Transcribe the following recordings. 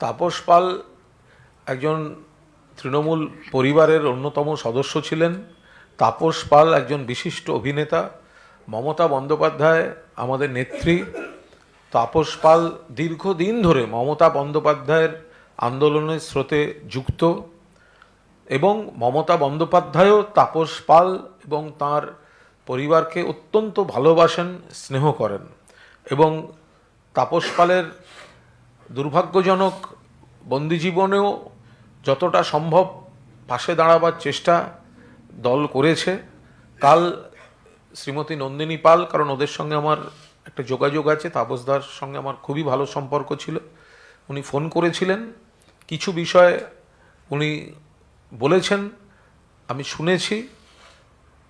তাপস পাল একজন তৃণমূল পরিবারের অন্যতম সদস্য ছিলেন। তাপস পাল একজন বিশিষ্ট অভিনেতা। মমতা বন্দ্যোপাধ্যায় আমাদের নেত্রী। তাপস পাল দীর্ঘদিন ধরে মমতা বন্দ্যোপাধ্যায়ের আন্দোলনের স্রোতে যুক্ত এবং মমতা বন্দ্যোপাধ্যায়ও তাপস পাল এবং তার পরিবারকে অত্যন্ত ভালোবাসেন, স্নেহ করেন এবং তাপস পালের দুর্ভাগ্যজনক বন্দি জীবনেও যতটা সম্ভব পাশে দাঁড়াবার চেষ্টা দল করেছে। কাল শ্রীমতী নন্দিনী পাল, কারণ ওদের সঙ্গে আমার একটা যোগাযোগ আছে তাপসদার সঙ্গে আমার খুবই ভালো সম্পর্ক ছিল, উনি ফোন করেছিলেন। কিছু বিষয়ে উনি বলেছেন, আমি শুনেছি,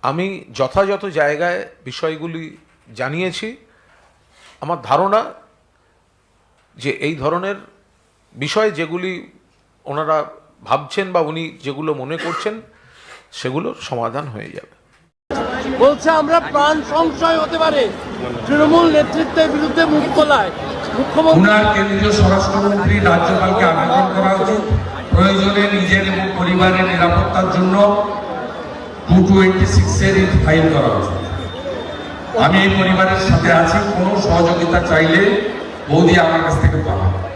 আমি যথাযথ জায়গায় বিষয়গুলি জানিয়েছি। আমার ধারণা যে এই ধরনের বিষয় যেগুলি ওনারা ভাবছেন বা উনি যেগুলো মনে করছেন সেগুলোর সমাধান হয়ে যাবে। বলছে আমরা প্রাণ সংশয় হতে পারে। তৃণমূল নেতৃত্বের বিরুদ্ধে মুখ মুখ্যমন্ত্রী উনার কেন্দ্রীয় স্বরাষ্ট্রমন্ত্রী রাজ্যপালকে আবেদন করা উচিত প্রয়োজনে নিজের এবং পরিবারের নিরাপত্তার জন্য টু টোয়েন্টি সিক্সের ফাইল করা উচিত আমি এই পরিবারের সাথে আছি। কোনো সহযোগিতা চাইলে বৌদি আমার কাছ থেকে পাবে